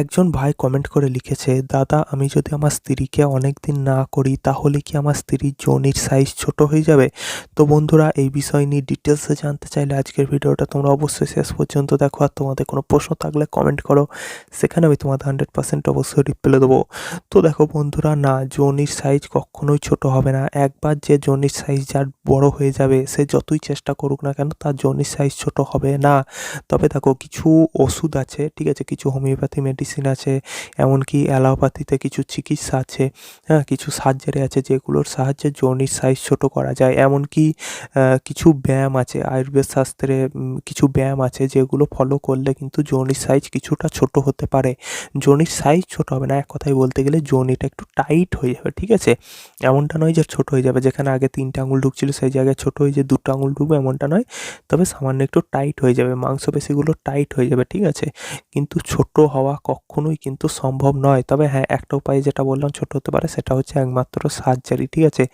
একজন ভাই কমেন্ট করে লিখেছে, দাদা, আমি যদি আমার স্ত্রীকে অনেক দিন না করি, তাহলে কি আমার স্ত্রীর যোনির সাইজ ছোট হয়ে যাবে? তো বন্ধুরা, এই বিষয় নিয়ে ডিটেলসে জানতে চাইলে আজকের ভিডিওটা তোমরা অবশ্যই শেষ পর্যন্ত দেখো। আর তোমাদের কোনো প্রশ্ন থাকলে কমেন্ট করো, সেখানে আমি তোমাদের হান্ড্রেড পার্সেন্ট অবশ্যই রিপ্লাই দেবো। তো দেখো বন্ধুরা, না যোনির সাইজ কখনোই ছোট হবে না। একবার যে যোনির সাইজ যার বড় হয়ে যাবে, সে যতই চেষ্টা করুক না কেন, তার যোনির সাইজ ছোট হবে না। তবে দেখো, কিছু ওষুধ আছে, ঠিক আছে, কিছু হোমিওপ্যাথি মেডিসিন আছে, এমনকি অ্যালোপ্যাথিতে কিছু চিকিৎসা আছে হ্যাঁ কিছু সার্জারি আছে যেগুলোর সাহায্যে যোনির সাইজ ছোট করা যায়। এমনকি কিছু ব্যায়াম আছে, আয়ুর্বেদ শাস্ত্রে কিছু ব্যায়াম আছে যেগুলো ফলো করলে কিন্তু যোনির সাইজ কিছুটা ছোট হতে পারে। যোনির সাইজ ছোট হবে না, এক কথায় বলতে গেলে যোনিটা একটু টাইট হয়ে যাবে, ঠিক আছে? এমনটা নয় যে ছোট হয়ে যাবে, যেখানে আগে তিনটে আঙুল ঢুকছিল সেই জায়গায় ছোট হয়ে যে দুটো আঙুল ঢুকবে এমনটা নয়, তবে সামান্য একটু টাইট হয়ে যাবে, মাংসপেশিগুলো টাইট হয়ে যাবে, ঠিক আছে? কিন্তু ছোট হওয়া কখনোই কিন্তু সম্ভব নয়। তবে হ্যাঁ একটা উপায়ে যেটা বললাম ছোট হতে পারে, সেটা হচ্ছে একমাত্র সার্জারি ঠিক আছে?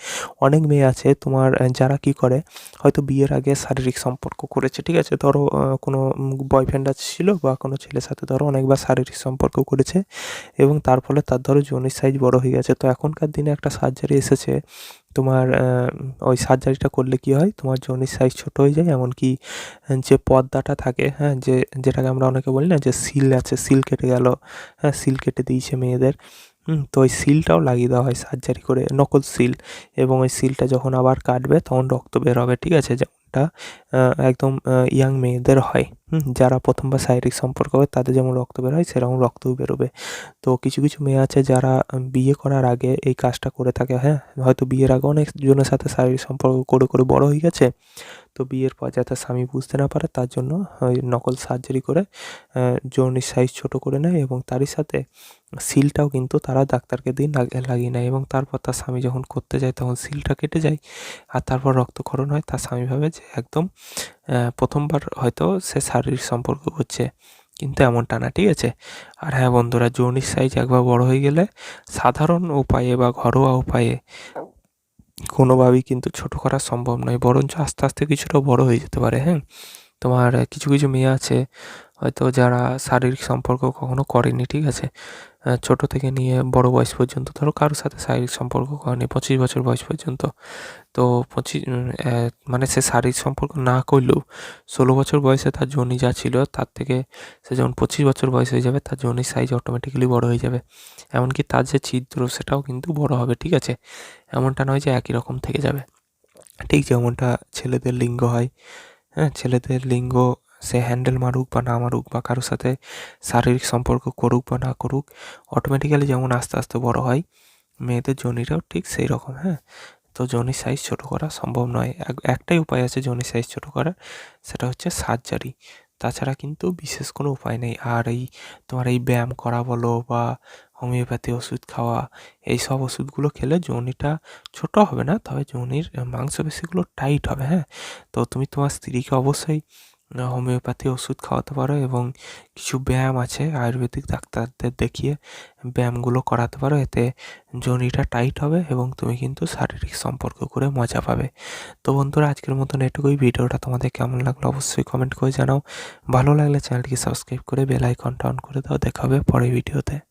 অনেক মেয়ে আছে তোমার যারা কি করে, হয়তো বিয়ের আগে শারীরিক সম্পর্ক করেছে, ঠিক আছে? ধরো কোনো বয়ফ্রেন্ড ছিল বা কোনো ছেলের সাথে ধরো অনেকবার শারীরিক সম্পর্ক করেছে এবং তার ফলে তার ধরো যোনির সাইজ বড় হয়ে গেছে। তো এখনকার দিনে একটা সার্জারি এসেছে তোমার ওই সার্জারিটা করলে কি হয়? তোমার যোনির সাইজ ছোট হয়ে যায়, এমনকি যে পর্দাটা থাকে হ্যাঁ যে, যেটাকে আমরা অনেকে বলি না, যে সিল আছে সিল কেটে গেল হ্যাঁ সিল কেটে দিয়েছে মেয়েদের। তো ওই সিলটাও লাগিয়ে দেওয়া হয় সার্জারি করে, নকল সিল এবং ওই সিলটা যখন আবার কাটবে, তখন রক্ত বের হবে, ঠিক আছে? আহ, একদম ইয়াং মেয়েদের হয়। যারা প্রথমবার শারীরিক সম্পর্ক হয় তাদের যেমন রক্ত বের হয় সেরকম রক্তও বেরোবে। তো কিছু কিছু মেয়ে আছে যারা বিয়ে করার আগে এই কাজটা করে থাকে হ্যাঁ? হয়তো বিয়ের আগে অনেক জনের সাথে শারীরিক সম্পর্ক করে করে বড় হয়ে গেছে। তো বিয়ের পর যাতে স্বামী বুঝতে না পারে, তার জন্য নকল সার্জারি করে যোনির সাইজ ছোট করে নেয় এবং তারই সাথে সিলটাও কিন্তু তারা ডাক্তারকে দিয়ে লাগ- লাগিয়ে নেয় এবং তারপর তার স্বামী যখন করতে যায় তখন সিলটা কেটে যায় আর তারপর রক্তক্ষরণ হয়। তার স্বামী ভাবে যে একদম প্রথমবার হয়তো সে শারীরিক সম্পর্ক করছে, কিন্তু এমনটা না, ঠিক আছে? আর হ্যাঁ বন্ধুরা যৌনির সাইজ একবার বড় হয়ে গেলে সাধারণ উপায়ে বা ঘরোয়া উপায়ে কোনোভাবেই কিন্তু ছোট করা সম্ভব নয়, বরঞ্চ আস্তে আস্তে কিছুটা বড় হয়ে যেতে পারে হ্যাঁ? তোমার কিছু কিছু মেয়ে আছে হয়তো যারা শারীরিক সম্পর্ক কখনো করেনি ঠিক আছে? ছোট থেকে নিয়ে বড় বয়স পর্যন্ত, ধরো কারোর সাথে শারীরিক সম্পর্ক করেনি, পঁচিশ বছর বয়স পর্যন্ত, তো পঁচিশ মানে সে শারীরিক সম্পর্ক না করলেও ষোলো বছর বয়সে তার যোনি যা ছিল, তার থেকে সে যখন পঁচিশ বছর বয়স হয়ে যাবে, তার যোনির সাইজ অটোমেটিক্যালি বড় হয়ে যাবে। এমনকি তার যে ছিদ্র, সেটাও কিন্তু বড় হবে, ঠিক আছে? এমনটা নয় যে একই রকম থেকে যাবে। ঠিক যেমনটা ছেলেদের লিঙ্গ হয় হ্যাঁ? ছেলেদের লিঙ্গ সে হ্যান্ডেল মারুক বা না মারুক বা কারোর সাথে শারীরিক সম্পর্ক করুক বা না করুক অটোমেটিক্যালি যেমন আস্তে আস্তে বড় হয়, মেয়েদের জনিটাও ঠিক সেই রকম হ্যাঁ? তো জনির সাইজ ছোট করা সম্ভব নয়। এক- একটাই উপায় আছে জনির সাইজ ছোট করার, সেটা হচ্ছে সার্জারি তাছাড়া কিন্তু বিশেষ কোনো উপায় নেই। আর এই তোমার এই ব্যায়াম করা বলো বা হোমিওপ্যাথি ওষুধ খাওয়া, এই সব ওষুধগুলো খেলে জনিটা ছোট হবে না, তবে জনির মাংসপেশিগুলো টাইট হবে হ্যাঁ? তো তুমি তোমার স্ত্রীকে অবশ্যই হোমিওপ্যাথি ওষুধ খাওয়াতে পারো এবং কিছু ব্যায়াম আছে, আয়ুর্বেদিক ডাক্তারদের দেখিয়ে ব্যায়ামগুলো করাতে পারো। এতে জনিটা টাইট হবে এবং তুমি কিন্তু শারীরিক সম্পর্ক করে মজা পাবে। তো বন্ধুরা, আজকের মতন এটুকুই। ভিডিওটা তোমাদের কেমন লাগল অবশ্যই কমেন্ট করে জানাও। ভালো লাগলে চ্যানেলটিকে সাবস্ক্রাইব করে বেল আইকনটা অন করে দাও। দেখা হবে পরের ভিডিওতে।